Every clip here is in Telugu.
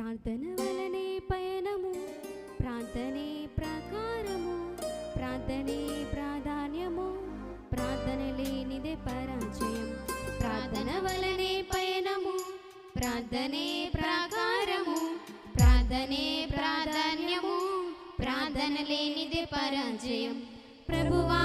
ప్రార్థన వలనే పయనము ప్రార్థనే ప్రకారము ప్రార్థనే ప్రాధాన్యము ప్రార్థన లేనిదే పరాజయం. ప్రార్థన వలనే పయనము ప్రార్థనే ప్రాకారము ప్రార్థనే ప్రాధాన్యము ప్రార్థన లేనిదే పరాజయం. ప్రభువా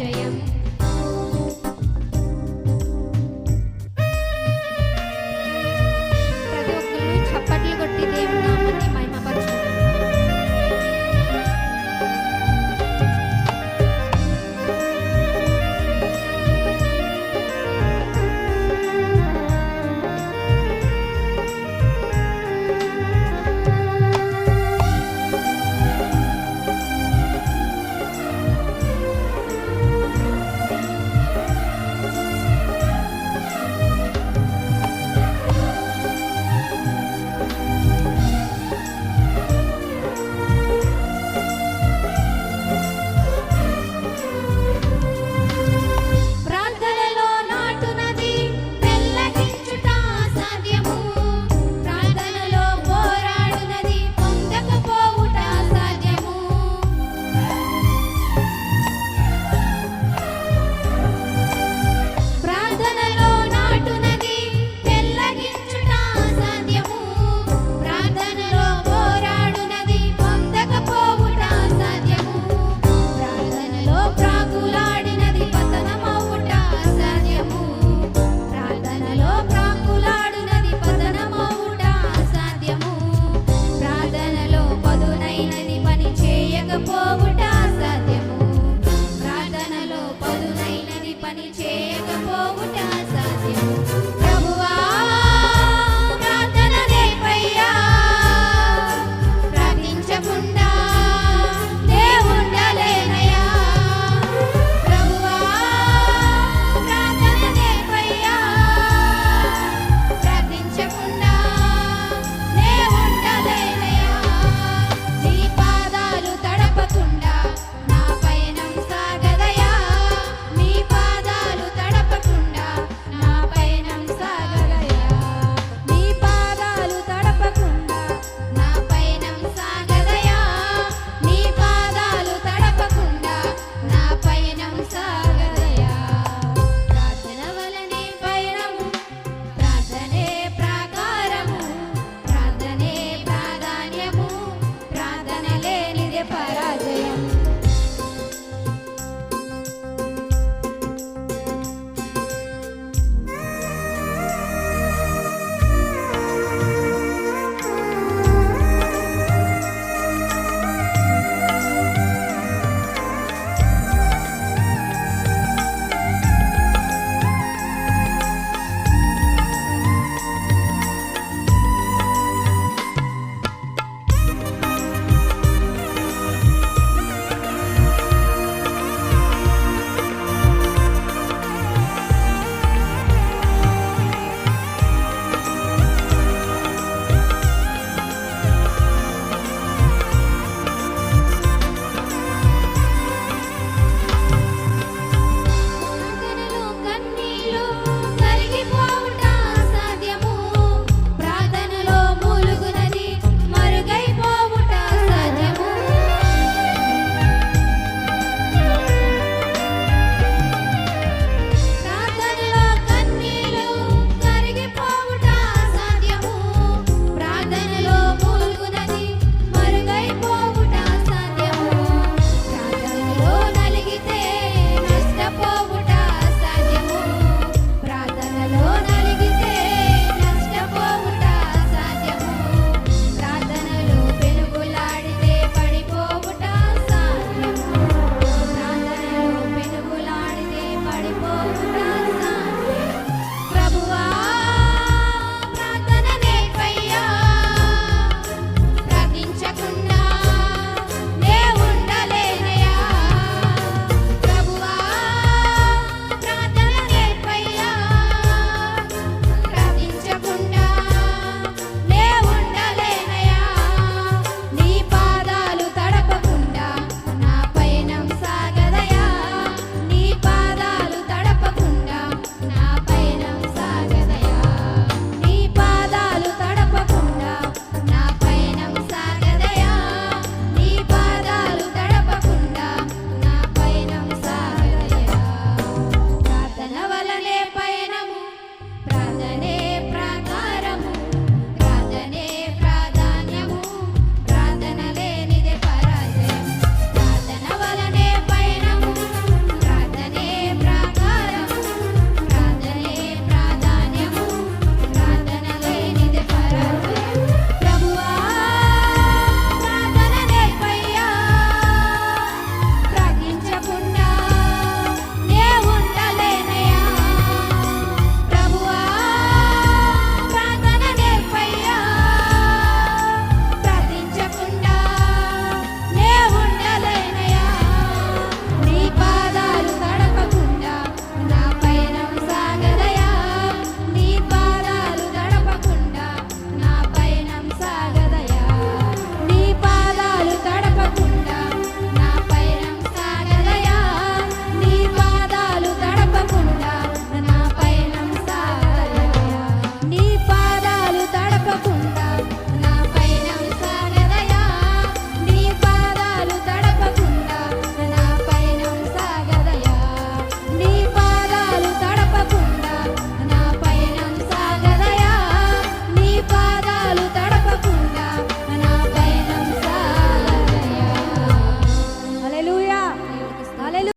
ప్రార్థనే